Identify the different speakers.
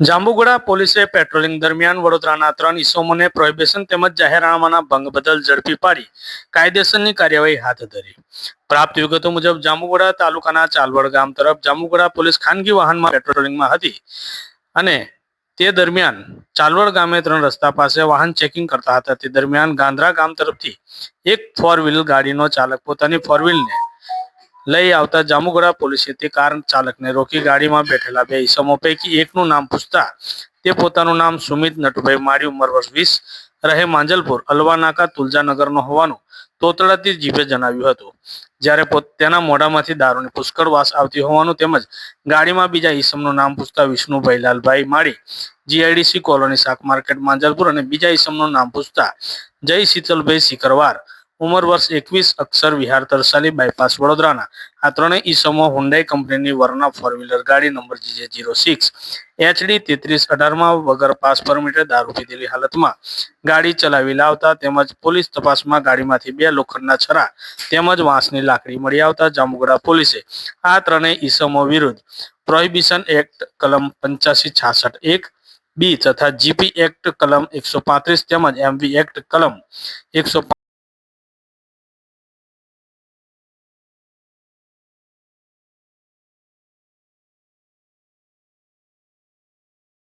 Speaker 1: જાંબુગોડા પોલીસે પેટ્રોલિંગ દરમિયાન વડોદરાના ત્રણ ઇસમોને પ્રોહિબિશન તેમજ જાહેરનામાના ભંગ બદલ ઝડપી પાડી કાયદેસરની કાર્યવાહી હાથ ધરી. પ્રાપ્ત વિગતો મુજબ જાંબુગોડા તાલુકાના ચાલવડ ગામ તરફ જાંબુગોડા પોલીસ ખાનગી વાહનમાં પેટ્રોલિંગમાં હતી અને તે દરમિયાન ચાલવડ ગામે ત્રણ રસ્તા પાસે વાહન ચેકિંગ કરતા હતા. તે દરમિયાન ગાંધરા ગામ તરફથી એક ફોર વ્હીલ ગાડીનો ચાલક પોતાની ફોર વ્હીલને લઈ આવતા જાંબુગોડા પોલીસે તે કાર ચાલકને રોકી ગાડીમાં બેઠેલા બે ઈસમો પૈકી એકનું નામ પૂછતા તે પોતાનું નામ સુમિત નટુભાઈ મારી ઉંમર વર્ષ વીસ, રહે માંજલપુર અલવાનાકા તુલજાનગરનો હોવાનું તોતડાતી જીભે જણાવ્યું હતું. જ્યારે તેના મોઢામાંથી દારૂની પુષ્કળ વાસ આવતી હોવાનું તેમજ ગાડીમાં બીજા ઈસમનું નામ પૂછતા વિષ્ણુભાઈ લાલભાઈ માળી, જીઆઈડીસી કોલોની શાક માર્કેટ, માંજલપુર અને બીજા ઈસમનું નામ પૂછતા જય શીતલભાઈ સિકરવાર ઉંમર વર્ષ એકવીસ, અક્ષર વિહાર તરસાલી બાયપાસ વડોદરાના. આ ત્રણેય ઈસમો હુન્ડાઈ કંપનીની વરના ફોર વ્હીલર ગાડી number GJ zero six HD તેત્રીસ અઢારમાં વગર પાસ પરમિટે દારૂ પીધેલી હાલતમાં. ગાડી ચલાવી લાવતા તેમજ પોલીસ તપાસમાં ગાડીમાંથી બે લોખંડના છરા તેમજ વાંસની લાકડી મળી આવતા જામુગડા પોલીસે આ ત્રણેય ઈસમો વિરુદ્ધ પ્રોહિબિશન એક્ટ કલમ પંચ્યાસી છાસઠ એક, બી તથા જીપી એક્ટ કલમ એકસો પાંત્રીસ તેમજ એમવી એક્ટ કલમ એકસો